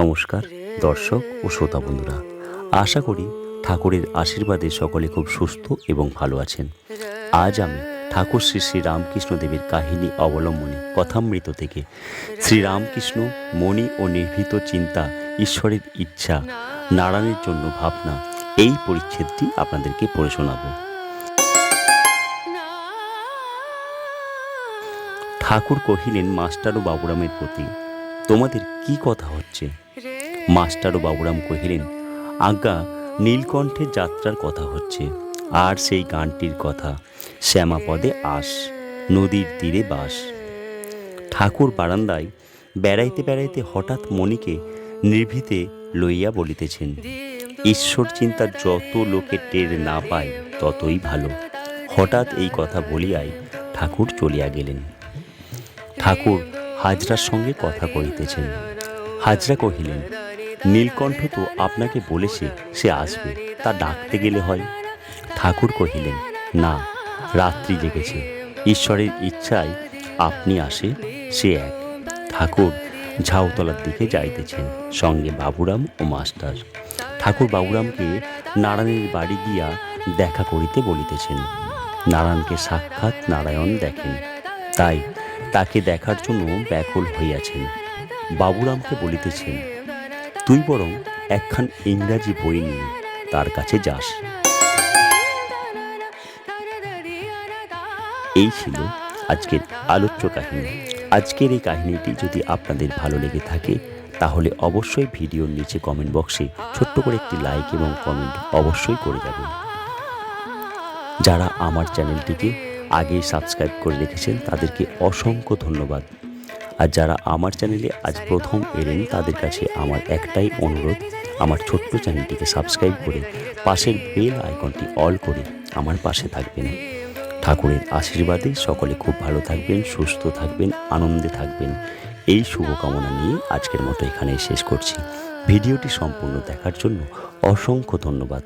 নমস্কার, দর্শক ও শ্রোতা বন্ধুরা। আশা করি ঠাকুরের আশীর্বাদে সকলে খুব সুস্থ এবং ভালো আছেন। আজ আমি ঠাকুর শ্রী শ্রী রামকৃষ্ণ দেবের কাহিনী অবলম্বনে কথামৃত থেকে শ্রীরামকৃষ্ণ মণি ও নির্ভীত চিন্তা, ঈশ্বরের ইচ্ছা, নারায়ণের জন্য ভাবনা, এই পরিচ্ছেদটি আপনাদেরকে পড়ে শোনাবো। ঠাকুর কহিলেন, মাস্টার ও বাবুরামের প্রতি তোমাদের কি কথা হচ্ছে? মাস্টার ও বাবুরাম কহিলেন, আজ্ঞা নীলকণ্ঠের যাত্রার কথা হচ্ছে, আর সেই গানটির কথা। শ্যামাপদে আস, নদীর তীরে বাস। ঠাকুর বারান্দায় বেড়াইতে বেড়াইতে হঠাৎ মণিকে নির্ভীতে লইয়া বলিতেছেন, ঈশ্বর চিন্তার যত লোকে টের না পায়, ততই ভালো। হঠাৎ এই কথা বলিয়াই ঠাকুর চলিয়া গেলেন। ঠাকুর হাজরার সঙ্গে কথা কহিতেছেন হাজরা কহিলেন, নীলকণ্ঠ তো আপনাকে বলেছে সে আসবে, তা ডাকতে গেলে হয়? ঠাকুর কহিলেন, না, রাত্রি জেগেছে, ঈশ্বরের ইচ্ছায় আপনি আসে, সে এক। ঠাকুর ঝাউতলার দিকে যাইতেছেন, সঙ্গে বাবুরাম ও মাস্টার। ঠাকুর বাবুরামকে নারায়ণের বাড়ি গিয়া দেখা করিতে বলিতেছেন। নারায়ণকে সাক্ষাৎ নারায়ণ দেখেন। তাই তাকে দেখার জন্য ব্যাকুল হইয়াছেন। বাবুরামকে বলিতেছেন, তুই বরং একখান ইংরাজি বই নিয়ে তার কাছে যাস। এই ছিল আজকের আলোচ্য কাহিনী। আজকের এই কাহিনীটি যদি আপনাদের ভালো লেগে থাকে, তাহলে অবশ্যই ভিডিওর নিচে কমেন্ট বক্সে ছোট্ট করে একটি লাইক এবং কমেন্ট অবশ্যই করে যাবেন। যারা আমার চ্যানেলটিকে আগে সাবস্ক্রাইব করে রেখেছেন তাদেরকে অসংখ্য ধন্যবাদ। আর যারা আমার চ্যানেলে আজ প্রথম এলেন, তাদের কাছে আমার একটাই অনুরোধ, আমার ছোট্ট চ্যানেলটিকে সাবস্ক্রাইব করে পাশের বেল আইকনটি অল করে আমার পাশে থাকবেন। ঠাকুরের আশীর্বাদে সকলে খুব ভালো থাকবেন, সুস্থ থাকবেন, আনন্দে থাকবেন। এই শুভকামনা নিয়ে আজকের মতো এখানেই শেষ করছি। ভিডিওটি সম্পূর্ণ দেখার জন্য অসংখ্য ধন্যবাদ।